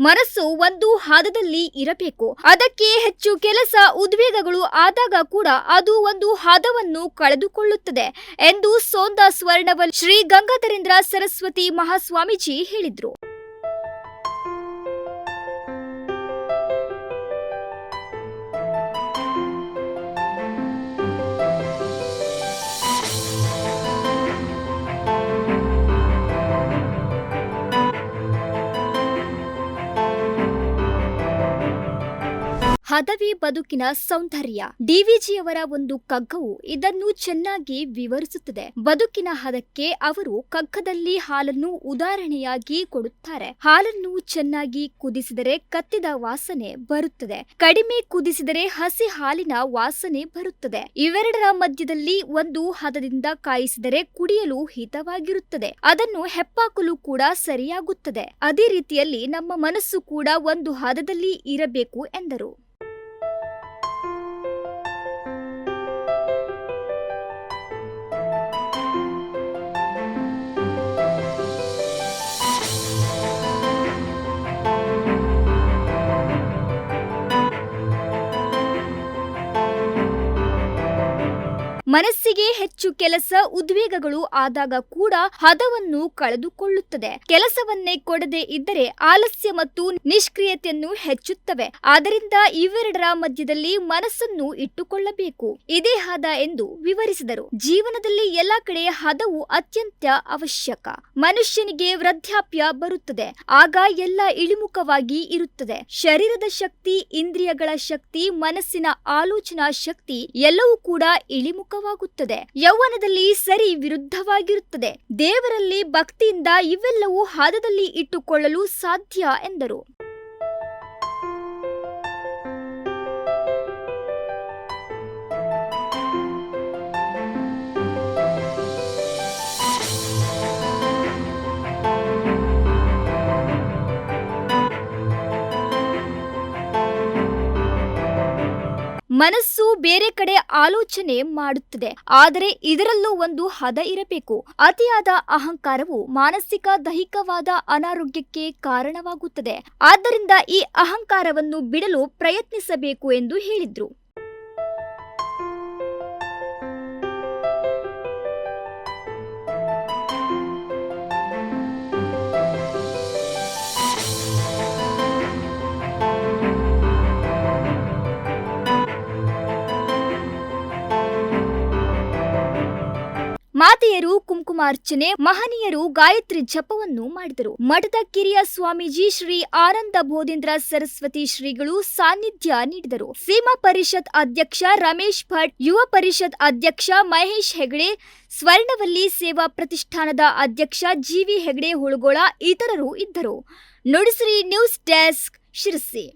ಮನಸ್ಸು ಒಂದು ಹಾದದಲ್ಲಿ ಇರಬೇಕು. ಅದಕ್ಕೆ ಹೆಚ್ಚು ಕೆಲಸ ಉದ್ವೇಗಗಳು ಆದಾಗ ಕೂಡ ಅದು ಒಂದು ಹಾದವನ್ನು ಕಳೆದುಕೊಳ್ಳುತ್ತದೆ ಎಂದು ಸೋಂದ ಸ್ವರ್ಣವಲ್ ಶ್ರೀ ಗಂಗಾಧರೇಂದ್ರ ಸರಸ್ವತಿ ಮಹಾಸ್ವಾಮೀಜಿ ಹೇಳಿದ್ರು. ಹದವಿ ಬದುಕಿನ ಸೌಂದರ್ಯ. ಡಿವಿಜಿಯವರ ಒಂದು ಕಗ್ಗವು ಇದನ್ನು ಚೆನ್ನಾಗಿ ವಿವರಿಸುತ್ತದೆ. ಬದುಕಿನ ಹದಕ್ಕೆ ಅವರು ಕಗ್ಗದಲ್ಲಿ ಹಾಲನ್ನು ಉದಾಹರಣೆಯಾಗಿ ಕೊಡುತ್ತಾರೆ. ಹಾಲನ್ನು ಚೆನ್ನಾಗಿ ಕುದಿಸಿದರೆ ಕತ್ತಿದ ವಾಸನೆ ಬರುತ್ತದೆ. ಕಡಿಮೆ ಕುದಿಸಿದರೆ ಹಸಿ ಹಾಲಿನ ವಾಸನೆ ಬರುತ್ತದೆ. ಇವೆರಡರ ಮಧ್ಯದಲ್ಲಿ ಒಂದು ಹದದಿಂದ ಕಾಯಿಸಿದರೆ ಕುಡಿಯಲು ಹಿತವಾಗಿರುತ್ತದೆ. ಅದನ್ನು ಹೆಪ್ಪಾಕಲು ಕೂಡ ಸರಿಯಾಗುತ್ತದೆ. ಅದೇ ರೀತಿಯಲ್ಲಿ ನಮ್ಮ ಮನಸ್ಸು ಕೂಡ ಒಂದು ಹದದಲ್ಲಿ ಇರಬೇಕು ಎಂದರು. ಮನಸ್ಸಿಗೆ ಹೆಚ್ಚು ಕೆಲಸ ಉದ್ವೇಗಗಳು ಆದಾಗ ಕೂಡ ಹದವನ್ನು ಕಳೆದುಕೊಳ್ಳುತ್ತದೆ. ಕೆಲಸವನ್ನೇ ಕೊಡದೆ ಇದ್ದರೆ ಆಲಸ್ಯ ಮತ್ತು ನಿಷ್ಕ್ರಿಯತೆಯನ್ನು ಹೆಚ್ಚುತ್ತವೆ. ಆದ್ದರಿಂದ ಇವೆರಡರ ಮಧ್ಯದಲ್ಲಿ ಮನಸ್ಸನ್ನು ಇಟ್ಟುಕೊಳ್ಳಬೇಕು. ಇದೇ ಹದ ಎಂದು ವಿವರಿಸಿದರು. ಜೀವನದಲ್ಲಿ ಎಲ್ಲ ಕಡೆ ಹದವು ಅತ್ಯಂತ ಅವಶ್ಯಕ. ಮನುಷ್ಯನಿಗೆ ವೃದ್ಧಾಪ್ಯ ಬರುತ್ತದೆ. ಆಗ ಎಲ್ಲ ಇಳಿಮುಖವಾಗಿ ಇರುತ್ತದೆ. ಶರೀರದ ಶಕ್ತಿ, ಇಂದ್ರಿಯಗಳ ಶಕ್ತಿ, ಮನಸ್ಸಿನ ಆಲೋಚನಾ ಶಕ್ತಿ ಎಲ್ಲವೂ ಕೂಡ ಇಳಿಮುಖವಾಗುತ್ತದೆ ಯೌವನದಲ್ಲಿ ಸರಿ ವಿರುದ್ಧವಾಗಿರುತ್ತದೆ. ದೇವರಲ್ಲಿ ಭಕ್ತಿಯಿಂದ ಇವೆಲ್ಲವೂ ಹಾದದಲ್ಲಿ ಇಟ್ಟುಕೊಳ್ಳಲು ಸಾಧ್ಯ ಎಂದರು. ಮನಸ್ಸು ಬೇರೆ ಕಡೆ ಆಲೋಚನೆ ಮಾಡುತ್ತದೆ. ಆದರೆ ಇದರಲ್ಲೂ ಒಂದು ಹದ ಇರಬೇಕು. ಅತಿಯಾದ ಅಹಂಕಾರವು ಮಾನಸಿಕ, ದೈಹಿಕವಾದ ಅನಾರೋಗ್ಯಕ್ಕೆ ಕಾರಣವಾಗುತ್ತದೆ. ಆದ್ದರಿಂದ ಈ ಅಹಂಕಾರವನ್ನು ಬಿಡಲು ಪ್ರಯತ್ನಿಸಬೇಕು ಎಂದು ಹೇಳಿದ್ರು. ಮಾತೆಯರು ಕುಂಕುಮಾರ್ಚನೆ, ಮಹನೀಯರು ಗಾಯತ್ರಿ ಜಪವನ್ನು ಮಾಡಿದರು. ಮಠದ ಕಿರಿಯ ಸ್ವಾಮೀಜಿ ಶ್ರೀ ಆನಂದ ಬೋಧೇಂದ್ರ ಸರಸ್ವತಿ ಶ್ರೀಗಳು ಸಾನ್ನಿಧ್ಯ ನೀಡಿದರು. ಸೀಮಾ ಪರಿಷತ್ ಅಧ್ಯಕ್ಷ ರಮೇಶ್ ಭಟ್, ಯುವ ಪರಿಷತ್ ಅಧ್ಯಕ್ಷ ಮಹೇಶ್ ಹೆಗಡೆ, ಸ್ವರ್ಣವಲ್ಲಿ ಸೇವಾ ಪ್ರತಿಷ್ಠಾನದ ಅಧ್ಯಕ್ಷ ಜಿವಿ ಹೆಗಡೆ ಹುಳಗೋಳ ಇತರರು ಇದ್ದರು. Nudisiri news desk Sirsi.